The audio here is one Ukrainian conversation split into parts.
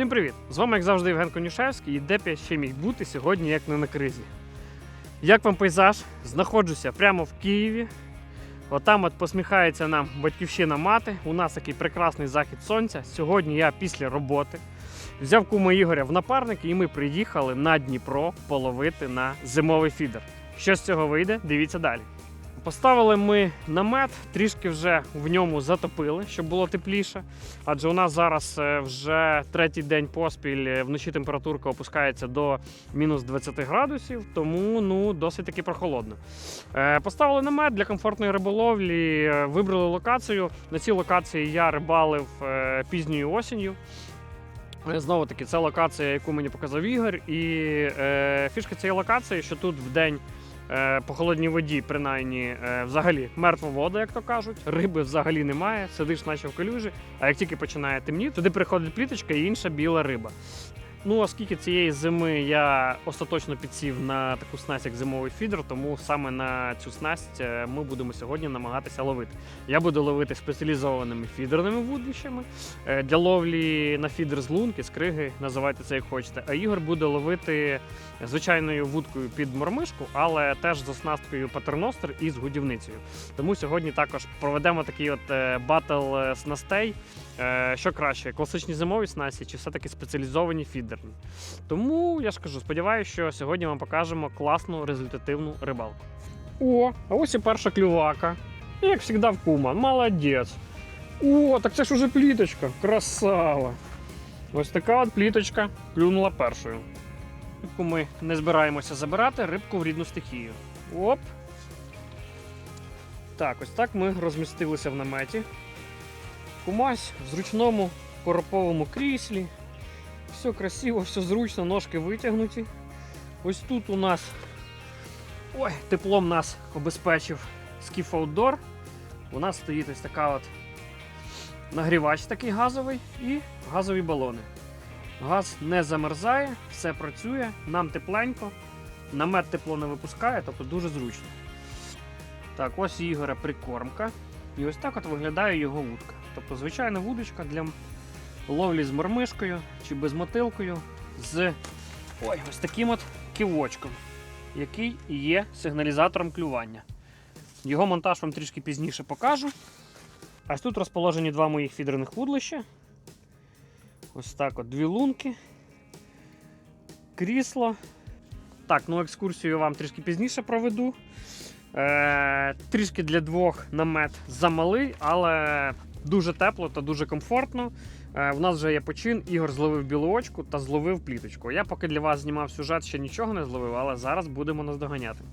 Всім привіт! З вами, як завжди, Євген Конюшевський, і де б я ще міг бути сьогодні, як не на кризі. Як вам пейзаж? Знаходжуся прямо в Києві. Отам от посміхається нам батьківщина мати. У нас такий прекрасний захід сонця. Сьогодні я після роботи взяв кума Ігоря в напарники, і ми приїхали на Дніпро половити на зимовий фідер. Що з цього вийде? Дивіться далі. Поставили ми намет, трішки вже в ньому затопили, щоб було тепліше. Адже у нас зараз е, вже третій день поспіль е, вночі температурка опускається до мінус 20 градусів, тому ну досить таки прохолодно. Е, Поставили намет для комфортної риболовлі, вибрали локацію. На цій локації я рибалив пізньою осінню. Знову таки, це локація, яку мені показав Ігор. І фішка цієї локації, що тут в день по холодній воді, принаймні, е, взагалі мертва вода, як то кажуть. Риби взагалі немає, сидиш, наче в калюжі. А як тільки починає темніти, туди приходить пліточка і інша біла риба. Ну, оскільки цієї зими я остаточно підсів на таку снасть, як зимовий фідер, тому саме на цю снасть е, ми будемо сьогодні намагатися ловити. Я буду ловити спеціалізованими фідерними вудлищами е, для ловлі на фідер з лунки, з криги, називайте це як хочете. А Ігор буде ловити звичайною вудкою під мормишку, але теж з оснасткою патерностер і з годівницею. Тому сьогодні також проведемо такий от е, батл снастей. Е, Що краще, класичні зимові снасті чи все-таки спеціалізовані фідерні. Тому я ж кажу, сподіваюся, що сьогодні вам покажемо класну результативну рибалку. О, а ось і перша клювака. Як завжди в кума, молодець. О, так це ж уже пліточка. Красава. Ось така от пліточка клюнула першою. Рибку ми не збираємося забирати, рибку в рідну стихію. Оп. Так, ось так ми розмістилися в наметі. Кумась в зручному короповому кріслі. Все красиво, все зручно, ножки витягнуті. Ось тут у нас ой, теплом нас обезпечив Skiff Outdoor. У нас стоїть ось така от нагрівач такий газовий і газові балони. Газ не замерзає, все працює, нам тепленько, намет тепло не випускає, тобто дуже зручно. Так, ось у Ігоря прикормка. І ось так от виглядає його вудка. Тобто звичайна вудочка для ловлі з мормишкою чи безмотилкою з ой, ось таким от кивочком, який є сигналізатором клювання. Його монтаж вам трішки пізніше покажу. Ось тут розположені два моїх фідерних вудлища. Ось так от дві лунки. Крісло. Так, ну екскурсію вам трішки пізніше проведу. Е, трішки для двох намет замалий, але дуже тепло та дуже комфортно. Е, в нас вже є почин, Ігор зловив білочку та зловив пліточку. Я поки для вас знімав сюжет, ще нічого не зловив, але зараз будемо наздоганяти.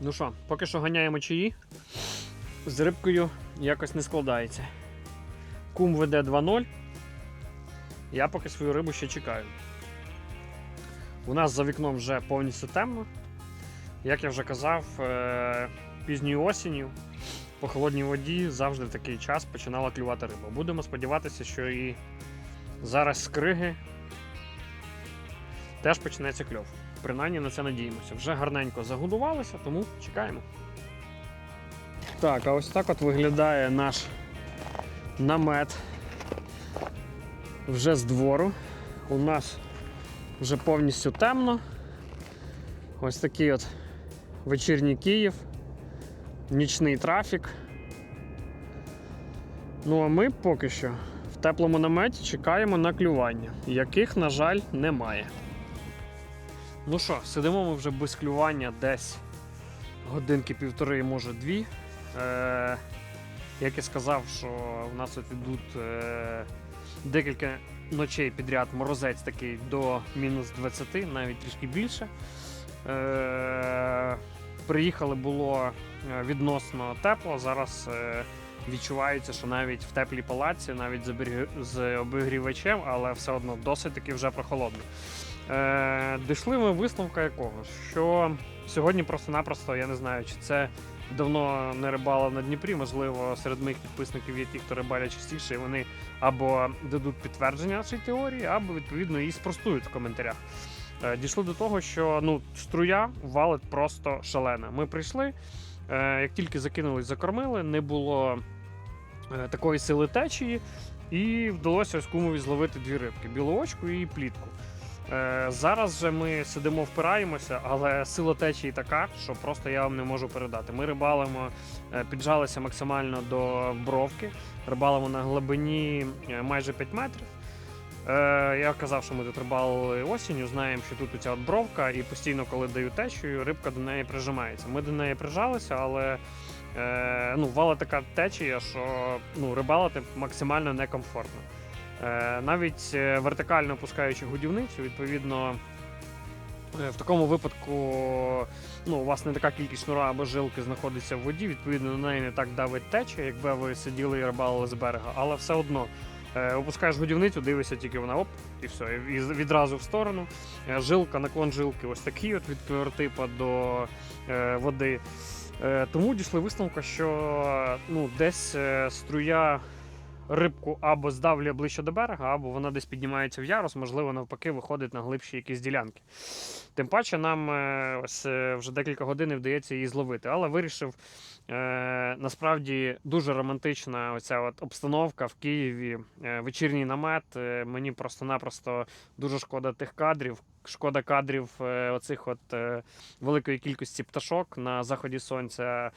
Ну що, поки що ганяємо чиї. З рибкою якось не складається. Кум веде 2-0. Я поки свою рибу ще чекаю. У нас за вікном вже повністю темно. Як я вже казав, е, пізньою осінню по холодній воді завжди в такий час починала клювати риба. Будемо сподіватися, що і зараз з криги теж почнеться кльов. Принаймні на це надіємося. Вже гарненько загодувалися, тому чекаємо. Так, а ось так от виглядає наш намет вже з двору. У нас вже повністю темно. Ось такий от вечірній Київ, нічний трафік. Ну а ми поки що в теплому наметі чекаємо на клювання, яких, на жаль, немає. Ну що, сидимо ми вже без клювання десь годинки півтори, може дві. Е, як я сказав, що в нас тут йдуть е, декілька ночей підряд морозець такий до мінус 20, навіть трішки більше. Е, приїхали було е, відносно тепло. Зараз е, відчувається, що навіть в теплій палаці, навіть з, обігрівачем, але все одно досить таки вже прохолодно. Е, дійшли ми висновка якого, що сьогодні просто-напросто я не знаю, чи це давно не рибалив на Дніпрі. Можливо, серед моїх підписників є ті, хто рибалять частіше, і вони або дадуть підтвердження цій теорії, або відповідно її спростують в коментарях. Е, Дійшли до того, що ну, струя валить просто шалена. Ми прийшли, Е, Як тільки закинулись, закормили, не було е, такої сили течії, і вдалося ось кумові зловити дві рибки білоочку і плітку. Е, Зараз же ми сидимо, впираємося, але сила течії така, що просто я вам не можу передати. Ми рибалимо, е, піджалися максимально до бровки, рибалимо на глибині е, майже 5 метрів. Я казав, що ми тут рибалили осінню, знаємо, що тут оця бровка, і постійно, коли даю течію, рибка до неї прижимається. Ми до неї прижалися, але ну, вала така течія, що ну, рибалити максимально некомфортно. Е, навіть е, вертикально опускаючи годівницю, відповідно, е, в такому випадку ну, у вас не така кількість шнура або жилки знаходиться в воді, відповідно, на неї не так давить течія, якби ви сиділи і рибалили з берега, але все одно. Опускаєш годівницю, дивишся тільки вона оп, і все, і відразу в сторону. Жилка, наклон жилки ось такий от від квертипа до води. Тому дійшли висновку, що ну, десь струя рибку або здавлює ближче до берега, або вона десь піднімається в ярус, можливо, навпаки, виходить на глибші якісь ділянки. Тим паче нам е, ось е, вже декілька годин вдається її зловити. Але вирішив е, насправді дуже романтична оця от обстановка в Києві, вечірній намет. Мені просто-напросто дуже шкода тих кадрів. Шкода кадрів е, оцих от е, великої кількості пташок на заході сонця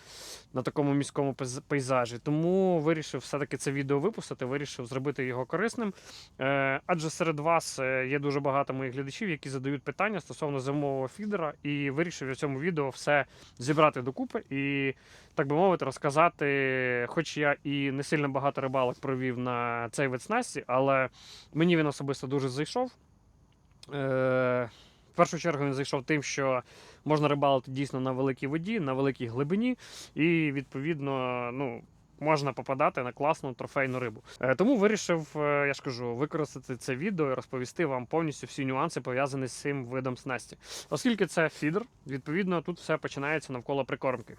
на такому міському пейзажі. Тому вирішив все-таки це відео випустити, вирішив зробити його корисним. Е, Адже серед вас є дуже багато моїх глядачів, які задають питання стосовно зимового фідера, і вирішив в цьому відео все зібрати докупи і, так би мовити, розказати. Хоч я і не сильно багато рибалок провів на цей вид снасті, але мені він особисто дуже зайшов. Е, в першу чергу він зайшов тим, що можна рибалити дійсно на великій воді, на великій глибині, і відповідно, ну. Можна попадати на класну трофейну рибу. Е, Тому вирішив, е, я ж кажу, використати це відео і розповісти вам повністю всі нюанси пов'язані з цим видом снасті. Оскільки це фідер, відповідно, тут все починається навколо прикормки.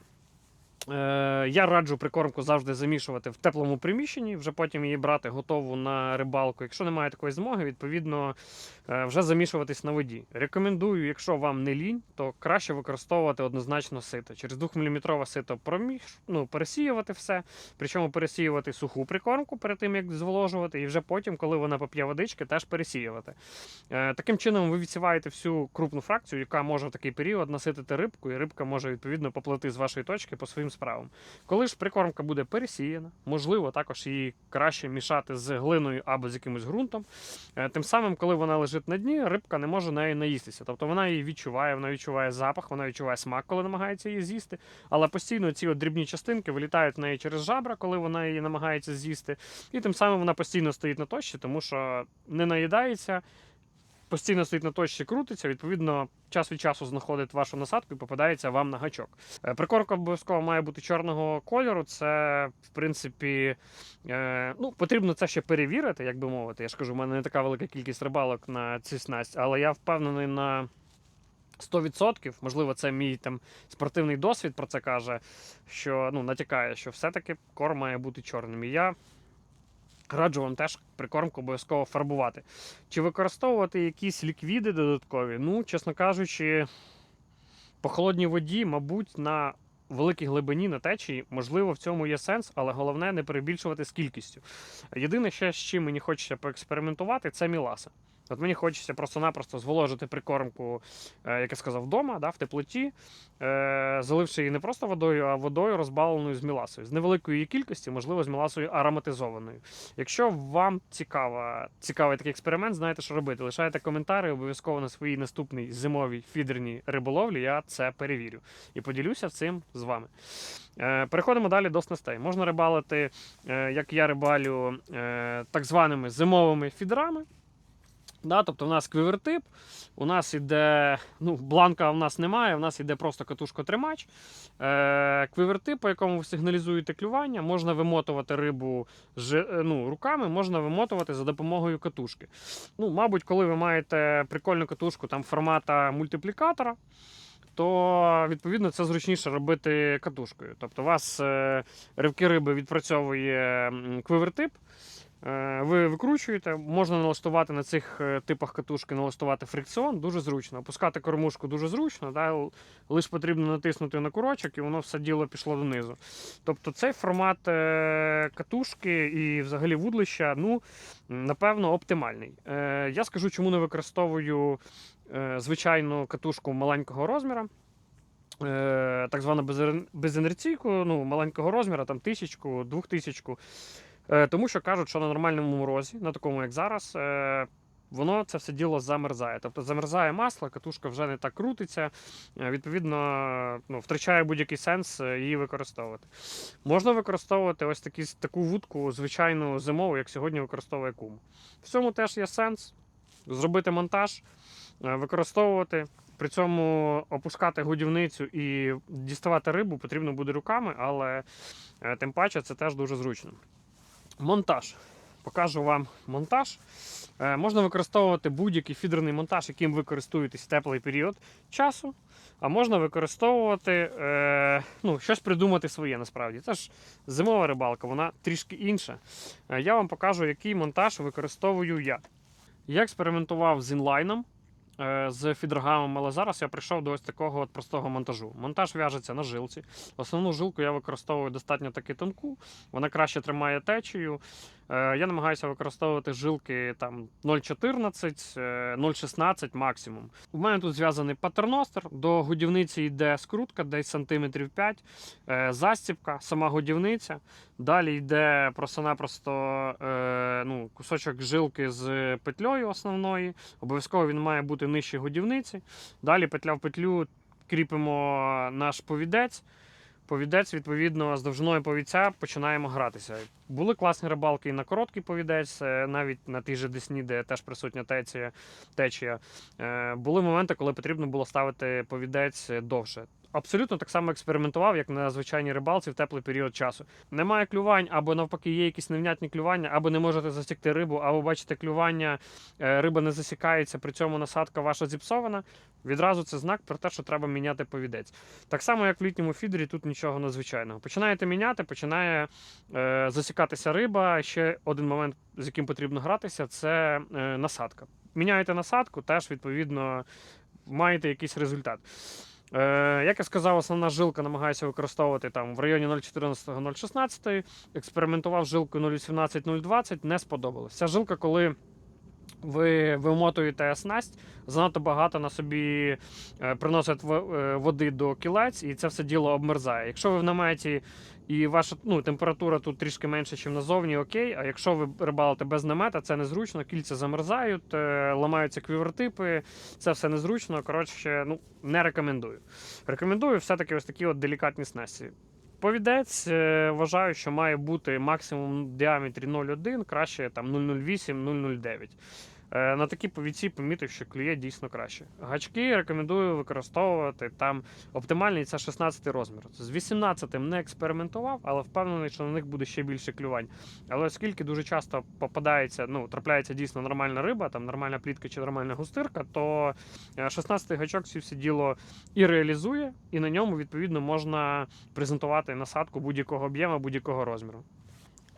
Е, Я раджу прикормку завжди замішувати в теплому приміщенні, вже потім її брати готову на рибалку. Якщо немає такої змоги, відповідно е, вже замішуватись на воді. Рекомендую, якщо вам не лінь, то краще використовувати однозначно сито. Через 2-мм сито проміж, ну, пересіювати все, причому пересіювати суху прикормку перед тим, як зволожувати, і вже потім, коли вона поп'є водички, теж пересіювати. Е, Таким чином ви відсіваєте всю крупну фракцію, яка може в такий період наситити рибку, і рибка може відповідно поплити з вашої точки по своїм справам. Коли ж прикормка буде пересіяна, можливо, також її краще мішати з глиною або з якимось ґрунтом. Е, Тим самим, коли вона лежить на дні, рибка не може нею наїстися. Тобто вона її відчуває, вона відчуває запах, вона відчуває смак, коли намагається її з'їсти. Але постійно ці от дрібні частинки вилітають в неї через жабра, коли вона її намагається з'їсти. І тим самим вона постійно стоїть на точці, тому що не наїдається. Постійно стоїть на точці, крутиться, відповідно, час від часу знаходить вашу насадку і попадається вам на гачок. Е, Прикормка обов'язково має бути чорного кольору. Це, в принципі, е, ну, потрібно це ще перевірити, як би мовити. Я ж кажу, в мене не така велика кількість рибалок на цю снасть, але я впевнений на 100%, можливо, це мій там спортивний досвід про це каже, що ну, натякає, що все-таки корм має бути чорним. І я раджу вам теж прикормку обов'язково фарбувати. Чи використовувати якісь ліквіди додаткові? Ну, чесно кажучи, по холодній воді, мабуть, на великій глибині на течії, можливо, в цьому є сенс, але головне не перебільшувати з кількістю. Єдине, ще з чим мені хочеться поекспериментувати, це міласа. От мені хочеться просто-напросто зволожити прикормку, е, як я сказав, вдома, да, в теплоті, е, заливши її не просто водою, а водою розбавленою з міласою. З невеликої її кількості, можливо, з міласою ароматизованою. Якщо вам цікава, цікавий такий експеримент, знаєте, що робити. Лишайте коментарі обов'язково на своїй наступній зимовій фідерній риболовлі. Я це перевірю і поділюся цим з вами. Е, Переходимо далі до снастей. Можна рибалити, е, як я рибалю, е, так званими зимовими фідерами. Да, тобто у нас квівертип, у нас іде, ну, бланка в нас немає, у нас іде просто катушко-тримач. Е, квівертип, по якому ви сигналізуєте клювання, можна вимотувати рибу е, ну, руками, можна вимотувати за допомогою катушки. Ну, мабуть, коли ви маєте прикольну катушку там, формата мультиплікатора, то відповідно це зручніше робити катушкою. Тобто у вас е, ривки риби відпрацьовує квивертип. Е, Ви викручуєте, можна налаштувати на цих е, типах катушки, налаштувати фрикціон, дуже зручно. Опускати кормушку дуже зручно, да? лише потрібно натиснути на курочок і воно все діло пішло донизу. Тобто цей формат е, катушки і взагалі вудлища, ну, напевно, оптимальний. Я скажу, чому не використовую звичайну катушку маленького розміру. Так звану безінерційку, ну, маленького розміру, там тисячку, двохтисячку. Е, Тому що кажуть, що на нормальному морозі, на такому як зараз, е, воно це все діло замерзає. Тобто замерзає масло, катушка вже не так крутиться, е, відповідно, ну, втрачає будь-який сенс її використовувати. Можна використовувати ось такі, таку вудку, звичайну зимову, як сьогодні використовує кум. В цьому теж є сенс зробити монтаж, використовувати. При цьому опускати годівницю і діставати рибу потрібно буде руками, але тим паче це теж дуже зручно. Монтаж. Покажу вам монтаж. Е, Можна використовувати будь-який фідерний монтаж, яким ви користуєтесь в теплий період часу. А можна використовувати е, ну, щось придумати своє насправді. Це ж зимова рибалка, вона трішки інша. Е, Я вам покажу, який монтаж використовую я. Я експериментував з інлайном, з фідергамом, але зараз я прийшов до ось такого от простого монтажу. Монтаж в'яжеться на жилці. Основну жилку я використовую достатньо таки тонку, вона краще тримає течію. Е, Я намагаюся використовувати жилки там 0,14, е, 0,16 максимум. У мене тут зв'язаний патерностер. До годівниці йде скрутка, десь сантиметрів 5, е, застібка, сама годівниця. Далі йде просто-напросто е, ну, кусочок жилки з петлею основної. Обов'язково він має бути нижче годівниці. Далі петля в петлю кріпимо наш повідець. Повідець, відповідно, з довжиною повідця починаємо гратися. Були класні рибалки і на короткий повідець, е, навіть на тій же Десні, де теж присутня течія. течія. Е, Були моменти, коли потрібно було ставити повідець довше. Абсолютно так само експериментував, як на звичайній рибалці в теплий період часу. Немає клювань, або навпаки, є якісь невнятні клювання, або не можете засікти рибу, або бачите клювання, е, риба не засікається, при цьому насадка ваша зіпсована. Відразу це знак про те, що треба міняти повідець. Так само, як в літньому фідері, тут нічого надзвичайного. Починаєте міняти, починає е, засікатися риба. Ще один момент, з яким потрібно гратися, це е, насадка. Міняєте насадку, теж відповідно маєте якийсь результат. Е, як я сказав, основна жилка намагаюся використовувати там в районі 0,14-0,16. Експериментував з жилкою 0,18-0,20, не сподобалось. Ця жилка, коли ви вимотуєте снасть, занадто багато на собі е, приносить е, води до кілець, і це все діло обмерзає. Якщо ви в наметі і ваша ну, температура тут трішки менше, ніж назовні, окей. А якщо ви рибалите без намета, це незручно, кільця замерзають, е, ламаються квівертипи, це все незручно. Коротше, ну, не рекомендую. Рекомендую все-таки ось такі от делікатні снасті. Повідець вважаю, що має бути максимум в діаметрі 0,1, краще там 0,08, 0,09. Е, На такі повідці помітив, що клює дійсно краще. Гачки рекомендую використовувати там оптимальний це 16 розмір. З 18 не експериментував, але впевнений, що на них буде ще більше клювань. Але оскільки дуже часто попадається, ну трапляється дійсно нормальна риба, там нормальна плітка чи нормальна густирка, то е, 16 гачок всі все діло і реалізує, і на ньому відповідно можна презентувати насадку будь-якого об'єму, будь-якого розміру.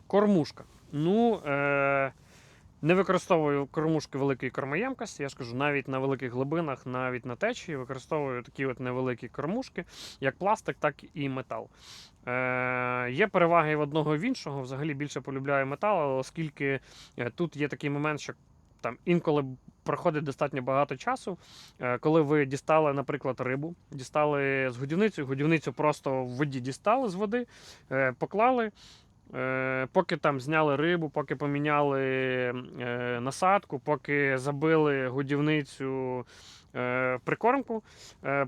Кормушка. Ну, е, не використовую кормушки великої кормоємкості. Я ж кажу, навіть на великих глибинах, навіть на течії використовую такі от невеликі кормушки, як пластик, так і метал. Е, є переваги в одного і в іншого. Взагалі більше полюбляю метал, оскільки е, тут є такий момент, що там інколи проходить достатньо багато часу, е, коли ви дістали, наприклад, рибу, дістали з годівницю, годівницю просто в воді дістали з води, е, поклали. Е, Поки там зняли рибу, поки поміняли е, насадку, поки забили годівницю е, прикормку,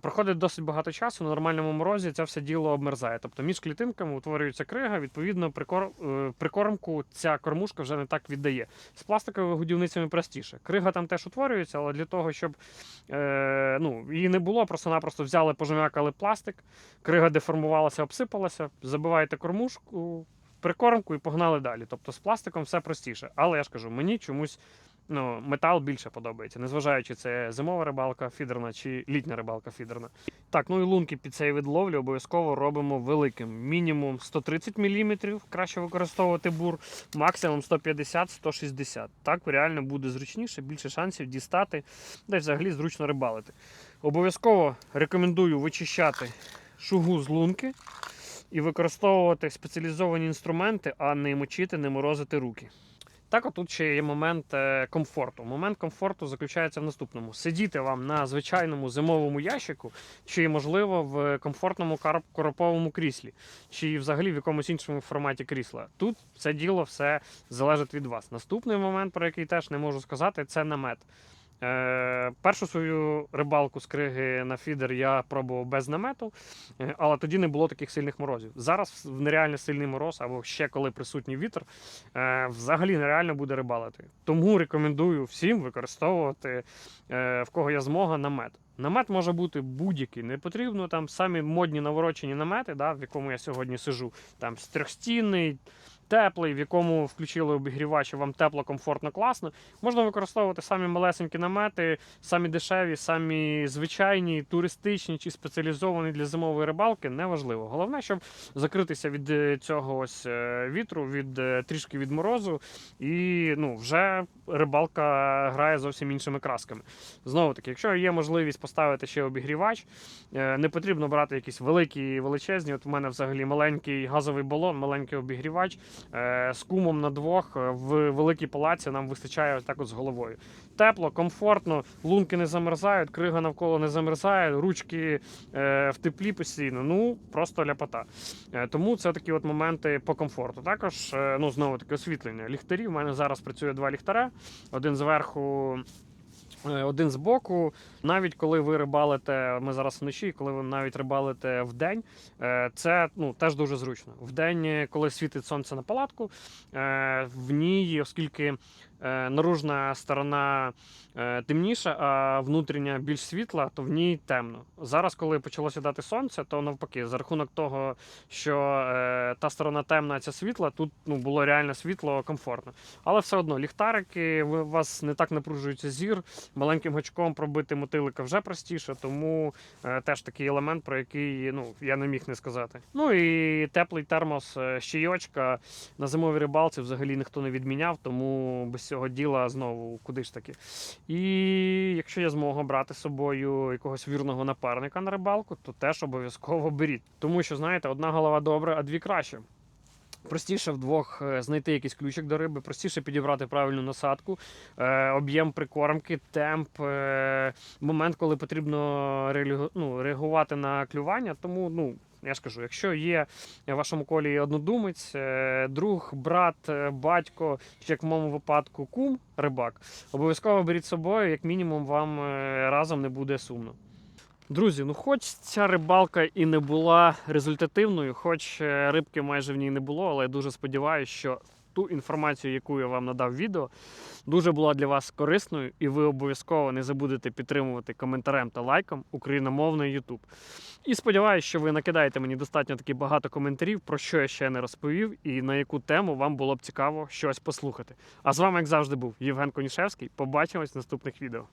проходить досить багато часу. На нормальному морозі це все діло обмерзає. Тобто між клітинками утворюється крига, відповідно, прикормку ця кормушка вже не так віддає. З пластиковими годівницями простіше. Крига там теж утворюється, але для того, щоб ну, її не було, просто-напросто взяли, пожмякали пластик, крига деформувалася, обсипалася, забиваєте кормушку, прикормку і погнали далі. Тобто з пластиком все простіше. Але я ж кажу, мені чомусь ну, метал більше подобається, незважаючи це зимова рибалка фідерна чи літня рибалка фідерна. Так, ну і лунки під цей вид ловлі обов'язково робимо великим. Мінімум 130 мм, краще використовувати бур, максимум 150-160. Так реально буде зручніше, більше шансів дістати, де взагалі зручно рибалити. Обов'язково рекомендую вичищати шугу з лунки і використовувати спеціалізовані інструменти, а не мочити, не морозити руки. Так, отут ще є момент е, комфорту. Момент комфорту заключається в наступному: сидіти вам на звичайному зимовому ящику, чи можливо в комфортному короповому кріслі, чи взагалі в якомусь іншому форматі крісла. Тут це діло все залежить від вас. Наступний момент, про який теж не можу сказати, це намет. Е, першу свою рибалку з криги на фідер я пробував без намету, е, але тоді не було таких сильних морозів. Зараз в нереально сильний мороз, або ще коли присутній вітер, е, взагалі нереально буде рибалити. Тому рекомендую всім використовувати е, в кого є змога намет. Намет може бути будь-який. Не потрібно там самі модні наворочені намети, да, в якому я сьогодні сижу. Там трьохстінний, теплий, в якому включили обігрівач, вам тепло, комфортно, класно. Можна використовувати самі малесенькі намети, самі дешеві, самі звичайні, туристичні чи спеціалізовані для зимової рибалки. Неважливо. Головне, щоб закритися від е, цього ось е, вітру, від е, трішки від морозу, і ну, вже рибалка грає зовсім іншими красками. Знову таки, якщо є можливість поставити ще обігрівач, не потрібно брати якісь великі величезні. От у мене взагалі маленький газовий балон, маленький обігрівач. Е, З кумом на двох е, в великій палаці нам вистачає так от з головою. Тепло, комфортно, лунки не замерзають, крига навколо не замерзає, ручки е, в теплі постійно. Ну просто ляпота. Тому це такі от моменти по комфорту. Також ну знову таки освітлення. Ліхтарі. У мене зараз працює два ліхтаря. Один зверху. Е, Один з боку, навіть коли ви рибалите, ми зараз вночі, коли ви навіть рибалите в день, е, це ну теж дуже зручно. В день, е, коли світить сонце на палатку, е, в ній, оскільки наружна сторона е, темніша, а внутрішня більш світла, то в ній темно. Зараз, коли почало сідати сонце, то навпаки, за рахунок того, що е, та сторона темна, а ця світла, тут ну, було реально світло, комфортно. Але все одно ліхтарики, у вас не так напружується зір, маленьким гачком пробити мотилика вже простіше, тому е, теж такий елемент, про який ну, я не міг не сказати. Ну і теплий термос е, з чайочка на зимовій рибалці взагалі ніхто не відміняв, тому без цього діла знову куди ж таки. І якщо є змога брати з собою якогось вірного напарника на рибалку, то теж обов'язково беріть. Тому що, знаєте, одна голова добре, а дві краще. Простіше вдвох е, знайти якийсь ключик до риби, простіше підібрати правильну насадку, е, об'єм прикормки, темп, е, момент, коли потрібно ну, реагувати на клювання. Тому, ну, я ж кажу, якщо є в вашому колі однодумець, е, друг, брат, е, батько, чи як в моєму випадку кум, рибак, обов'язково беріть з собою, як мінімум, вам е, разом не буде сумно. Друзі, ну хоч ця рибалка і не була результативною, хоч рибки майже в ній не було, але я дуже сподіваюся, що ту інформацію, яку я вам надав відео, дуже була для вас корисною, і ви обов'язково не забудете підтримувати коментарем та лайком україномовний YouTube. І сподіваюся, що ви накидаєте мені достатньо таки багато коментарів, про що я ще не розповів, і на яку тему вам було б цікаво щось послухати. А з вами, як завжди, був Євген Конішевський. Побачимось в наступних відео.